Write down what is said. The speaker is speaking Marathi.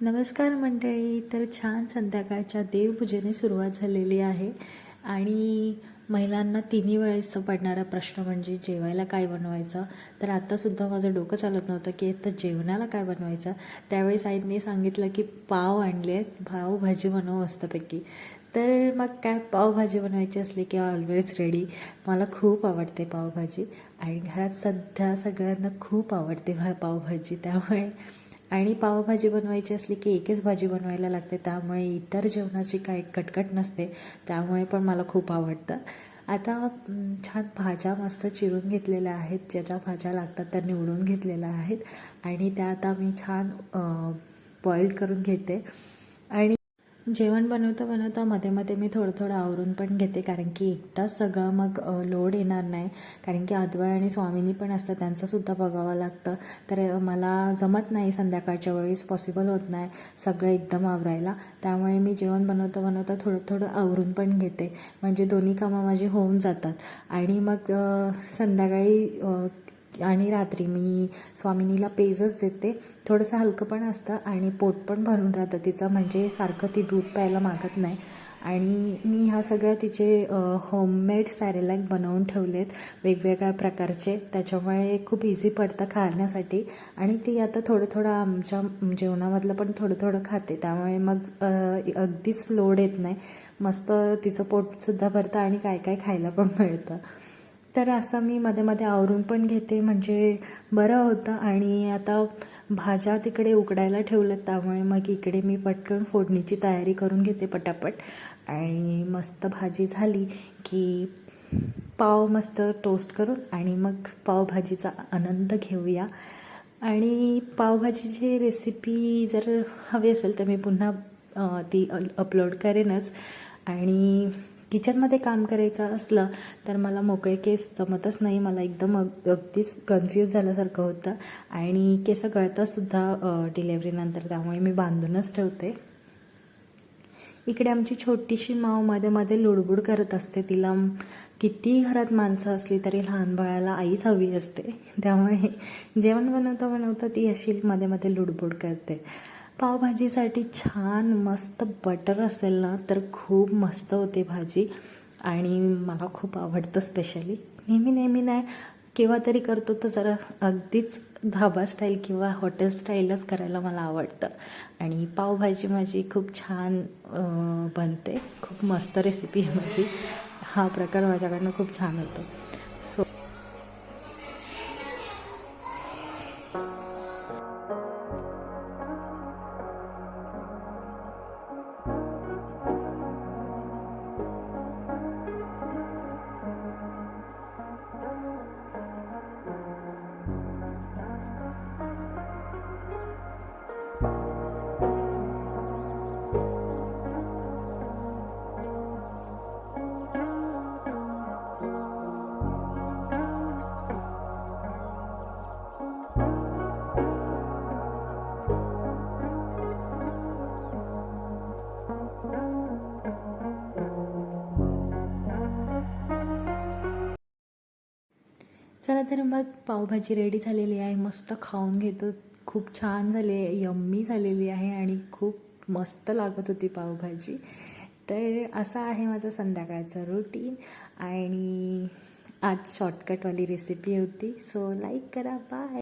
नमस्कार मंडळी. तर छान संध्याकाळच्या देवपूजेने सुरुवात झालेली आहे. आणि महिलांना तिन्ही वेळेस पडणारा प्रश्न म्हणजे जेवायला काय बनवायचं? तर आत्तासुद्धा माझं डोकं चालत नव्हतं की आता जेवणाला काय बनवायचं? त्यावेळेस आईने सांगितलं की पाव आणले आहेत. पाव भाजी बनव मस्तपैकी. तर मग काय पावभाजी बनवायची असली की ऑलवेज रेडी मला खूप आवडते पावभाजी आणि घरात सध्या सगळ्यांना खूप आवडते पावभाजी त्यामुळे आणि पावभाजी बनवायची असली की एकच भाजी बनवायला लागते त्यामुळे इतर जेवणाची काही कटकट नसते त्यामुळे पण मला खूप आवडतं. आता छान भाज्या मस्त चिरून घेतलेल्या आहेत ज्या ज्या भाज्या लागतात त्या निवडून घेतलेल्या आहेत आणि त्या आता मी छान बॉईल करून घेते. आणि जेवण बनवता बनवता मध्ये मध्ये मी थोडं थोडं आवरून पण घेते कारण की एकदाच सगळं मग लोड येणार नाही. कारण की अद्वय आणि स्वामिनी पण असतं त्यांचंसुद्धा बघावं लागतं. तर मला जमत नाही संध्याकाळच्या वेळेस पॉसिबल होत नाही सगळं एकदम आवरायला. त्यामुळे मी जेवण बनवता बनवता थोडं थोडं आवरून पण घेते. म्हणजे दोन्ही कामं माझी होऊन जातात. आणि मग संध्याकाळी आणि रात्री मी स्वामिनीला पेजच देते. थोडंसं हलकं पण असतं आणि पोट पण भरून राहतं तिचं म्हणजे सारखं ती दूध प्यायला मागत नाही. आणि मी ह्या सगळ्या तिचे होममेड सॅरेलॅक बनवून ठेवलेत वेगवेगळ्या प्रकारचे. त्याच्यामुळे खूप इझी पडतं खाण्यासाठी. आणि ती आता थोडं थोडं आमच्या जेवणामधलं पण थोडं थोडं खाते. त्यामुळे मग अगदीच लोड येत नाही. मस्त तिचं पोटसुद्धा भरतं आणि काय काय खायला पण मिळतं. तर असं मी मध्ये मध्ये आवरून पण घेते. म्हणजे बरं होतं. आणि आता भाज्या तिकडे उकडायला ठेवलं त्यामुळे मग इकडे मी पटकन फोडणीची तयारी करून घेते पटापट. आणि मस्त भाजी झाली की पाव मस्त टोस्ट करून आणि मग पावभाजीचा आनंद घेऊया. आणि पावभाजीची रेसिपी जर हवी असेल तर मी पुन्हा ती अपलोड करेनच. आणि किचनमध्ये काम करायचं असलं तर मला मोकळे केस जमतच नाही. मला एकदम अगदीच कन्फ्यूज झाल्यासारखं होतं. आणि केस गळतासुद्धा डिलेवरीनंतर त्यामुळे मी बांधूनच ठेवते. इकडे आमची छोटीशी मावमध्ये मध्ये लुडबुड करत असते. तिला किती घरात माणसं असली तरी लहान बाळाला आईच हवी असते. त्यामुळे जेवण बनवता बनवता ती अशी मध्ये मध्ये लुडबुड करते. पावभाजीसाठी छान मस्त बटर असेल ना तर खूप मस्त होते भाजी. आणि मला खूप आवडतं स्पेशली नेहमी नेहमी नाही केव्हा तरी करतो तर जरा अगदीच धाबा स्टाईल किंवा हॉटेल स्टाईलच करायला मला आवडतं. आणि पावभाजी माझी खूप छान बनते. खूप मस्त रेसिपी आहे माझी. हा प्रकार माझ्याकडनं खूप छान होतो. चला तर मग पावभाजी रेडी झालेली आहे. मस्त खाऊन घेतो. खूप छान झाली आहे. यम्मी झालेली आहे आणि खूप मस्त लागत होती पावभाजी. तर असं आहे माझं संध्याकाळचं रुटीन आणि आज शॉर्टकटवाली रेसिपी होती. सो लाईक करा. बाय